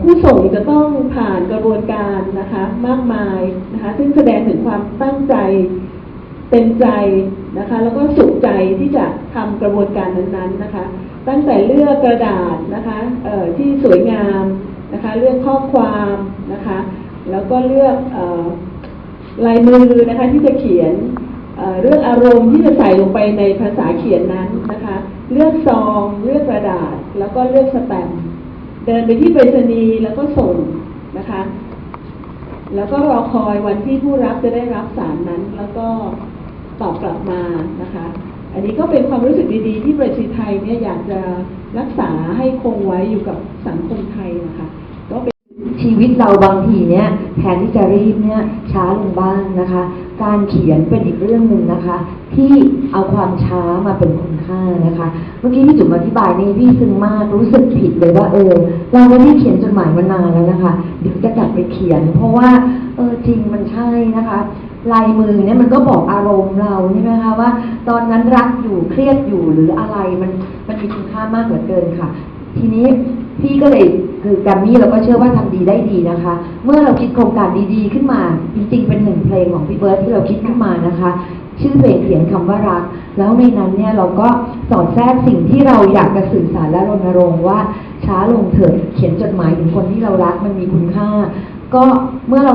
ผู้ส่งจะต้องผ่านกระบวนการนะคะมากมายนะคะซึ่งแสดงถึงความตั้งใจเต็มใจนะคะแล้วก็สุขใจที่จะทำกระบวนการนั้นๆนะคะ ตั้งแต่เลือกกระดาษนะคะเอ่อที่สวยงามนะคะเลือกข้อความนะคะแล้วก็เลือกออลายมือนะคะที่จะเขียนเเรื่องอารมณ์ที่จะใส่ลงไปในภาษาเขียนนั้นนะคะ เลือกซอง เลือกกระดาษ แล้วก็เลือกสแตมป์ เดินไปที่ไปรษณีย์แล้วก็ส่งนะคะ แล้วก็รอคอยวันที่ผู้รับจะได้รับสารนั้น แล้วก็ตอบกลับมานะคะ อันนี้ก็เป็นความรู้สึกดีๆ ที่ประเทศไทยเนี่ยอยากจะรักษาให้คงไว้อยู่กับสังคมไทยนะคะ ก็เป็นชีวิตเราบางทีเนี่ยแทนที่จะรีบเนี่ยช้าลงบ้างนะคะ การเขียนเป็นอีกเรื่องหนึ่งนะคะ ที่เอาความช้ามาเป็นคุณค่านะคะ เมื่อกี้พี่จุ๋มอธิบายนี่พี่ซึ้งมากรู้สึกผิดเลยว่าเออ เราไม่ได้เขียนจดหมายมานานแล้วนะคะเดี๋ยวจะกลับไปเขียน เพราะว่าเออจริงมันใช่นะคะลายมือเนี่ยมันก็บอกอารมณ์เราใช่ไหมคะว่า ตอนนั้นรักอยู่เครียดอยู่หรืออะไรมันมันมีคุณค่ามากเหลือเกินค่ะ ทีนี้พี่ก็เลยคือแกรมมี่เราก็เชื่อว่าทำดีได้ดีนะคะ เมื่อเราคิดโครงการดีๆ ขึ้นมาจริง เพลงของพี่เบิร์ดที่เราคิดขึ้นมานะคะ ชื่อเพลงเขียนคำว่ารัก แล้วในนั้นเนี่ยเราก็สอดแทรกสิ่งที่เราอยากจะสื่อสารและรณรงค์ว่าช้าลงเถิดเขียนจดหมายถึงคนที่เรารักมันมีคุณค่า ก็เมื่อเรา